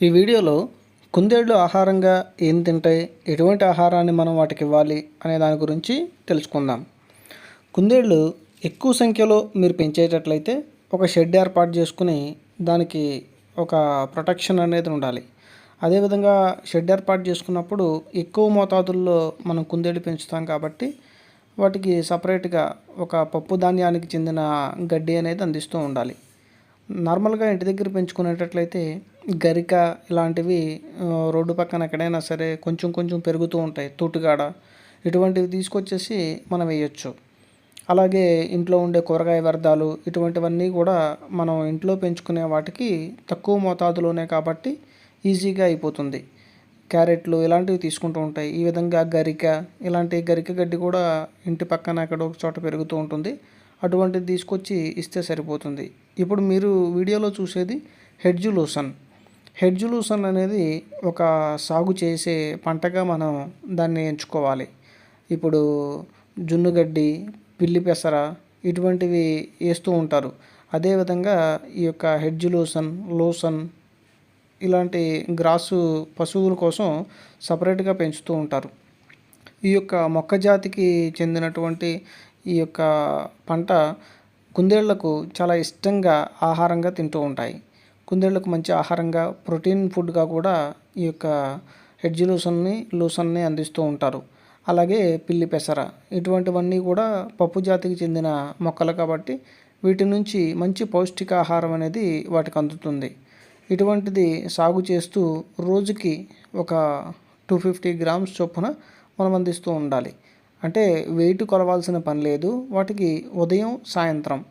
ఈ వీడియోలో కుందేళ్ళు ఆహారంగా ఏం తింటాయి ఎటువంటి ఆహారాన్ని మనం వాటికి ఇవ్వాలి అనే దాని గురించి తెలుసుకుందాం. కుందేళ్ళు ఎక్కువ సంఖ్యలో మీరు పెంచేటట్లయితే ఒక షెడ్ ఏర్పాటు చేసుకుని దానికి ఒక ప్రొటెక్షన్ అనేది ఉండాలి. అదేవిధంగా షెడ్ ఏర్పాటు చేసుకున్నప్పుడు ఎక్కువ మోతాదుల్లో మనం కుందేళ్ళు పెంచుతాం కాబట్టి వాటికి సపరేట్గా ఒక పప్పు ధాన్యానికి చెందిన గడ్డి అనేది అందిస్తూ ఉండాలి. నార్మల్గా ఇంటి దగ్గర పెంచుకునేటట్లయితే గరిక ఇలాంటివి రోడ్డు పక్కన ఎక్కడైనా సరే కొంచెం కొంచెం పెరుగుతూ ఉంటాయి. తూటుగాడ ఇటువంటివి తీసుకొచ్చేసి మనం వేయచ్చు. అలాగే ఇంట్లో ఉండే కూరగాయ వ్యర్థాలు ఇటువంటివన్నీ కూడా మనం ఇంట్లో పెంచుకునే వాటికి తక్కువ మోతాదులోనే కాబట్టి ఈజీగా అయిపోతుంది. క్యారెట్లు ఇలాంటివి తీసుకుంటూ ఉంటాయి. ఈ విధంగా గరిక ఇలాంటి గరిక గడ్డి కూడా ఇంటి పక్కన ఎక్కడో ఒక చోట పెరుగుతూ ఉంటుంది. అటువంటిది తీసుకొచ్చి ఇస్తే సరిపోతుంది. ఇప్పుడు మీరు వీడియోలో చూసేది హెడ్జులూసన్. హెడ్జులూసన్ అనేది ఒక సాగు చేసే పంటగా మనం దాన్ని ఎంచుకోవాలి. ఇప్పుడు జున్నుగడ్డి పిల్లి పెసర ఇటువంటివి వేస్తూ ఉంటారు. అదేవిధంగా ఈ యొక్క హెడ్జ్ లోసన్ లోసన్ ఇలాంటి గ్రాసు పశువుల కోసం సపరేట్గా పెంచుతూ ఉంటారు. ఈ యొక్క మొక్క జాతికి చెందినటువంటి ఈ యొక్క పంట కుందేళ్ళకు చాలా ఇష్టంగా ఆహారంగా తింటూ ఉంటాయి. కుందేళ్ళకు మంచి ఆహారంగా ప్రోటీన్ ఫుడ్గా కూడా ఈ యొక్క హెడ్జ్ లూసన్ని లూసన్ని అందిస్తూ ఉంటారు. అలాగే పిల్లి పెసర ఇటువంటివన్నీ కూడా పప్పు జాతికి చెందిన మొక్కలు కాబట్టి వీటి నుంచి మంచి పౌష్టికాహారం అనేది వాటికి అందుతుంది. ఇటువంటిది సాగు చేస్తూ రోజుకి ఒక టూ ఫిఫ్టీ గ్రామ్స్ చొప్పున మనం అందిస్తూ ఉండాలి. అంటే వెయిట్ కొలవాల్సిన పని లేదు. వాటికి ఉదయం సాయంత్రం.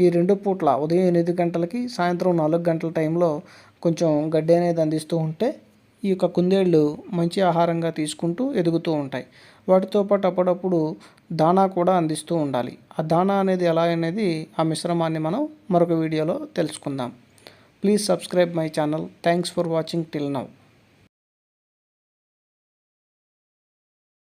ఈ రెండు పూట్ల ఉదయం ఎనిమిది గంటలకి సాయంత్రం నాలుగు గంటల టైంలో కొంచెం గడ్డి అనేది అందిస్తూ ఉంటే ఈ యొక్క కుందేళ్ళు మంచి ఆహారంగా తీసుకుంటూ ఎదుగుతూ ఉంటాయి. వాటితో పాటు అప్పుడప్పుడు దానా కూడా అందిస్తూ ఉండాలి. ఆ దానా అనేది ఎలా అనేది ఆ మిశ్రమాన్ని మనం మరొక వీడియోలో తెలుసుకుందాం. Please subscribe my channel. Thanks for watching. Till now.